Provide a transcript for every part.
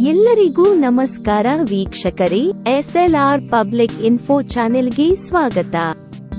ಎಲ್ಲರಿಗೂ ನಮಸ್ಕಾರ ವೀಕ್ಷಕರೇ ಎಸ್ಎಲ್ಆರ್ ಪಬ್ಲಿಕ್ ಇನ್ಫೋ ಚಾನೆಲ್ಗೆ ಸ್ವಾಗತ.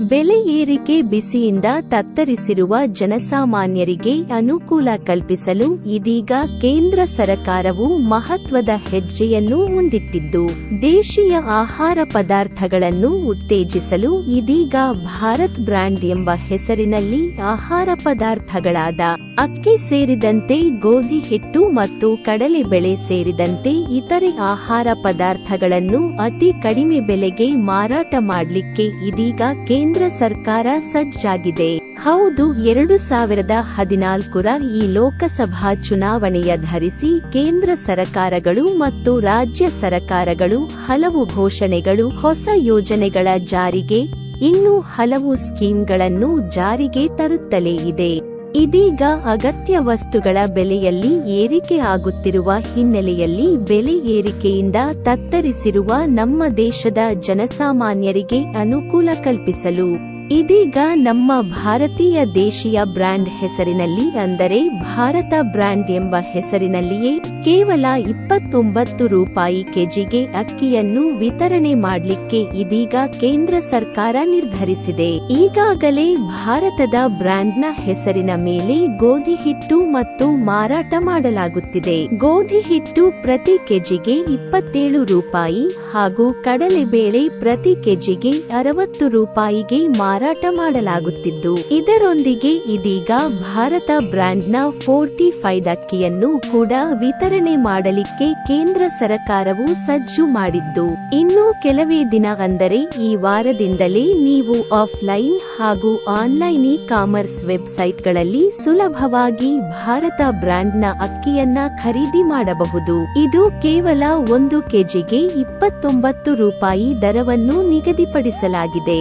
ಬೆಲೆ ಏರಿಕೆ ಬಿಸಿಯಿಂದ ತತ್ತರಿಸಿರುವ ಜನಸಾಮಾನ್ಯರಿಗೆ ಅನುಕೂಲ ಕಲ್ಪಿಸಲು ಇದೀಗ ಕೇಂದ್ರ ಸರಕಾರವು ಮಹತ್ವದ ಹೆಜ್ಜೆಯನ್ನು ಮುಂದಿಟ್ಟಿದ್ದು, ದೇಶೀಯ ಆಹಾರ ಪದಾರ್ಥಗಳನ್ನು ಉತ್ತೇಜಿಸಲು ಇದೀಗ ಭಾರತ್ ಬ್ರ್ಯಾಂಡ್ ಎಂಬ ಹೆಸರಿನಲ್ಲಿ ಆಹಾರ ಪದಾರ್ಥಗಳಾದ ಅಕ್ಕಿ ಸೇರಿದಂತೆ ಗೋಧಿ ಹಿಟ್ಟು ಮತ್ತು ಕಡಲೆ ಬೆಳೆ ಸೇರಿದಂತೆ ಇತರೆ ಆಹಾರ ಪದಾರ್ಥಗಳನ್ನು ಅತಿ ಕಡಿಮೆ ಬೆಲೆಗೆ ಮಾರಾಟ ಮಾಡಲಿಕ್ಕೆ ಇದೀಗ ಕೇಂದ್ರ ಸರ್ಕಾರ ಸಜ್ಜಾಗಿದೆ. ಹೌದು, ಎರಡು ಸಾವಿರದ ಹದಿನಾಲ್ಕರ ಈ ಲೋಕಸಭಾ ಚುನಾವಣೆಯ ಧರಿಸಿ ಕೇಂದ್ರ ಸರ್ಕಾರಗಳು ಮತ್ತು ರಾಜ್ಯ ಸರ್ಕಾರಗಳು ಹಲವು ಘೋಷಣೆಗಳು, ಹೊಸ ಯೋಜನೆಗಳ ಜಾರಿಗೆ ಇನ್ನೂ ಹಲವು ಸ್ಕೀಮ್ಗಳನ್ನು ಜಾರಿಗೆ ತರುತ್ತಲೇ ಇದೆ. ಇದೀಗ ಅಗತ್ಯ ವಸ್ತುಗಳ ಬೆಲೆಯಲ್ಲಿ ಏರಿಕೆ ಆಗುತ್ತಿರುವ ಹಿನ್ನೆಲೆಯಲ್ಲಿ ಬೆಲೆ ಏರಿಕೆಯಿಂದ ತತ್ತರಿಸಿರುವ ನಮ್ಮ ದೇಶದ ಜನಸಾಮಾನ್ಯರಿಗೆ ಅನುಕೂಲ ಕಲ್ಪಿಸಲು ಇದೀಗ ನಮ್ಮ ಭಾರತೀಯ ದೇಶೀಯ ಬ್ರ್ಯಾಂಡ್ ಹೆಸರಿನಲ್ಲಿ ಅಂದರೆ ಭಾರತ ಬ್ರ್ಯಾಂಡ್ ಎಂಬ ಹೆಸರಿನಲ್ಲಿಯೇ ಕೇವಲ ಇಪ್ಪತ್ತೊಂಬತ್ತು ರೂಪಾಯಿ ಕೆಜಿಗೆ ಅಕ್ಕಿಯನ್ನು ವಿತರಣೆ ಮಾಡಲಿಕ್ಕೆ ಇದೀಗ ಕೇಂದ್ರ ಸರ್ಕಾರ ನಿರ್ಧರಿಸಿದೆ. ಈಗಾಗಲೇ ಭಾರತದ ಬ್ರ್ಯಾಂಡ್ನ ಹೆಸರಿನ ಮೇಲೆ ಗೋಧಿ ಹಿಟ್ಟು ಮತ್ತು ಮಾರಾಟ ಮಾಡಲಾಗುತ್ತಿದೆ. ಗೋಧಿ ಹಿಟ್ಟು ಪ್ರತಿ ಕೆಜಿಗೆ ಇಪ್ಪತ್ತೇಳು ರೂಪಾಯಿ ಹಾಗೂ ಕಡಲೆಬೇಳೆ ಪ್ರತಿ ಕೆಜಿಗೆ ಅರವತ್ತು ರೂಪಾಯಿಗೆ ಮಾರಾಟ ಮಾಡಲಾಗುತ್ತಿದ್ದು, ಇದರೊಂದಿಗೆ ಇದೀಗ ಭಾರತ ಬ್ರ್ಯಾಂಡ್ನ ಫೋರ್ಟಿಫೈಡ್ ಅಕ್ಕಿಯನ್ನು ಕೂಡ ವಿತರಣೆ ಮಾಡಲಿಕ್ಕೆ ಕೇಂದ್ರ ಸರ್ಕಾರವು ಸಜ್ಜು ಮಾಡಿದ್ದು. ಇನ್ನು ಕೆಲವೇ ದಿನ ಅಂದರೆ ಈ ವಾರದಿಂದಲೇ ನೀವು ಆಫ್ಲೈನ್ ಹಾಗೂ ಆನ್ಲೈನ್ ಇ ಕಾಮರ್ಸ್ ವೆಬ್ಸೈಟ್ಗಳಲ್ಲಿ ಸುಲಭವಾಗಿ ಭಾರತ ಬ್ರ್ಯಾಂಡ್ನ ಅಕ್ಕಿಯನ್ನ ಖರೀದಿ ಮಾಡಬಹುದು. ಇದು ಕೇವಲ ಒಂದು ಕೆಜಿಗೆ ಇಪ್ಪತ್ತೊಂಬತ್ತು ರೂಪಾಯಿ ದರವನ್ನು ನಿಗದಿಪಡಿಸಲಾಗಿದೆ.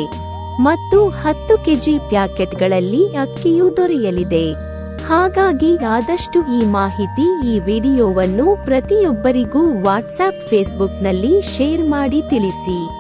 ಮತ್ತು ಹತ್ತು ಕೆಜಿ ಪ್ಯಾಕೆಟ್ಗಳಲ್ಲಿ ಅಕ್ಕಿಯು ದೊರೆಯಲಿದೆ. ಹಾಗಾಗಿ ಆದಷ್ಟು ಈ ಮಾಹಿತಿ ಈ ವಿಡಿಯೋವನ್ನು ಪ್ರತಿಯೊಬ್ಬರಿಗೂ ವಾಟ್ಸ್ಆಪ್ ಫೇಸ್ಬುಕ್ನಲ್ಲಿ ಶೇರ್ ಮಾಡಿ ತಿಳಿಸಿ.